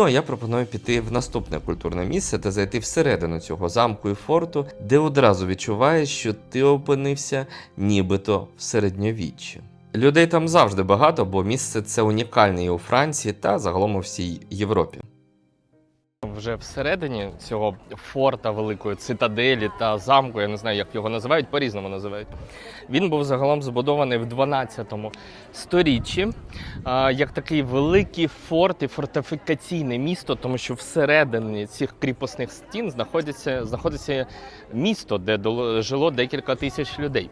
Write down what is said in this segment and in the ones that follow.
Ну а я пропоную піти в наступне культурне місце та зайти всередину цього замку і форту, де одразу відчуваєш, що ти опинився нібито в середньовіччі. Людей там завжди багато, бо місце це унікальне і у Франції та загалом у всій Європі. Вже всередині цього форта великої цитаделі та замку, я не знаю, як його називають, по-різному називають. Він був загалом збудований в 12 сторіччі як такий великий форт і фортифікаційне місто, тому що всередині цих кріпосних стін знаходиться, знаходиться місто, де жило декілька тисяч людей.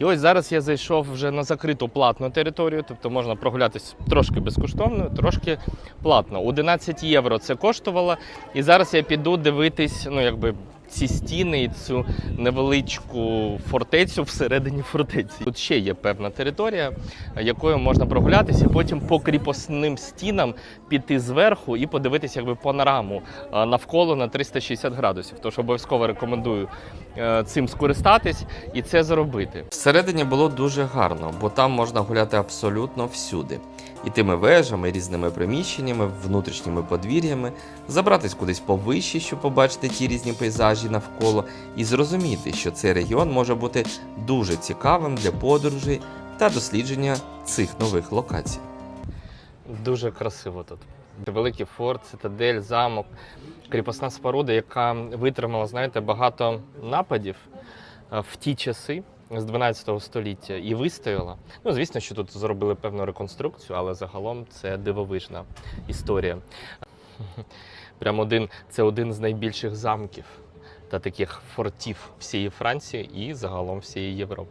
І ось зараз я зайшов вже на закриту платну територію, тобто можна прогулятись трошки безкоштовно, трошки платно. 11 євро це коштувало. І зараз я піду дивитись, ну якби. Ці стіни і цю невеличку фортецю всередині фортеці. Тут ще є певна територія, якою можна прогулятися, потім по кріпосним стінам піти зверху і подивитися якби панораму навколо на 360 градусів. Тож обов'язково рекомендую е, цим скористатись і це зробити. Всередині було дуже гарно, бо там можна гуляти абсолютно всюди. І тими вежами, різними приміщеннями, внутрішніми подвір'ями, забратись кудись повище, щоб побачити ті різні пейзажі навколо, і зрозуміти, що цей регіон може бути дуже цікавим для подорожей та дослідження цих нових локацій. Дуже красиво тут. Великий форт, цитадель, замок, кріпосна споруда, яка витримала, знаєте, багато нападів е, в ті часи з 12 століття і вистояла. Ну, звісно, що тут зробили певну реконструкцію, але загалом це дивовижна історія. Прям один, це один з найбільших замків та таких фортів всієї Франції і загалом всієї Європи.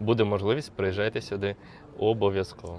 Буде можливість, приїжджайте сюди обов'язково.